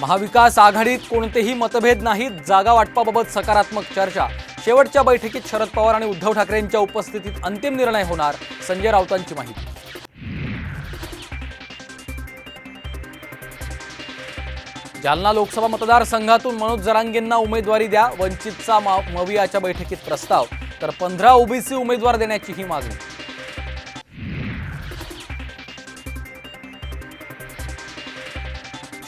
महाविकास आघाडीत कोणतेही मतभेद नाहीत जागा वाटपाबाबत सकारात्मक चर्चा. शेवटच्या बैठकीत शरद पवार आणि उद्धव ठाकरेंच्या उपस्थितीत अंतिम निर्णय होणार संजय राऊतांची माहिती. जालना लोकसभा मतदारसंघातून मनोज जरांगेंना उमेदवारी द्या वंचितचा मा- मवियाच्या बैठकीत प्रस्ताव. तर पंधरा ओबीसी उमेदवार देण्याची ही मागणी.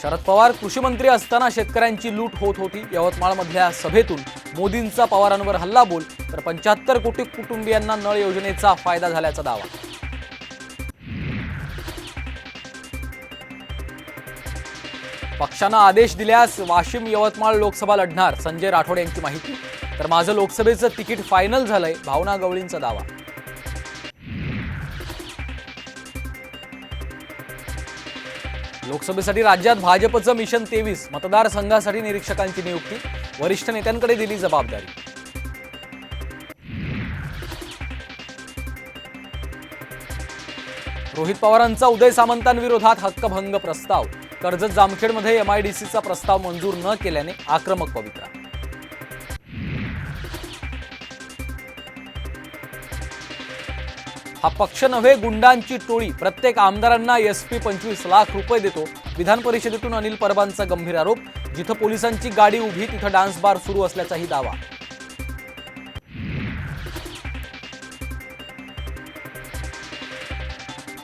शरद पवार कृषी मंत्री असताना शेतकऱ्यांची लूट होत होती. यवतमाळमधल्या सभेतून मोदींचा पवारांवर हल्ला बोल तर पंच्याहत्तर कोटी कुटुंबियांना नळ योजनेचा फायदा झाल्याचा दावा. पक्षानं आदेश दिल्यास वाशिम यवतमाळ लोकसभा लढणार संजय राठोड यांची माहिती. तर माझं लोकसभेचं तिकीट फायनल झालंय भावना गवळींचा दावा. लोकसभेसाठी राज्यात भाजपचं मिशन तेवीस मतदारसंघासाठी निरीक्षकांची नियुक्ती वरिष्ठ नेत्यांकडे दिली जबाबदारी. रोहित पवारांचा उदय सामंतांविरोधात हक्कभंग प्रस्ताव. कर्जत जामखेडमध्ये एमआयडीसीचा प्रस्ताव मंजूर न केल्याने आक्रमक पवित्रा. हा पक्ष नव्हे गुंडांची टोळी. प्रत्येक आमदारांना एस पी पंचवीस लाख रुपये देतो. विधान परिषदेतून अनिल परबांचा गंभीर आरोप. जिथं पोलिसांची गाडी उभी तिथं डान्स बार सुरू असल्याचाही दावा.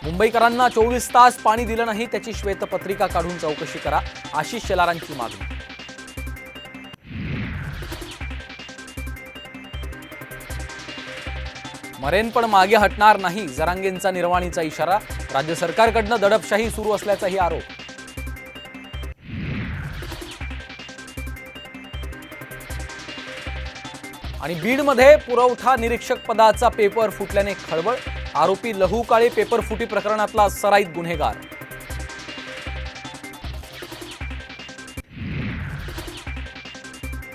मुंबईकरांना चोवीस तास पाणी दिलं नाही त्याची श्वेतपत्रिका काढून चौकशी करा आशिष शेलारांची मागणी. मरेन पण मागे हटणार नाही जरांगेंचा निर्वाणीचा इशारा. राज्य सरकारकडनं दडपशाही सुरू असल्याचाही आरोप. आणि बीडमध्ये पुरवठा निरीक्षक पदाचा पेपर फुटल्याने खळबळ. आरोपी लहू काळे पेपर फुटी प्रकरणातला सराईत गुन्हेगार.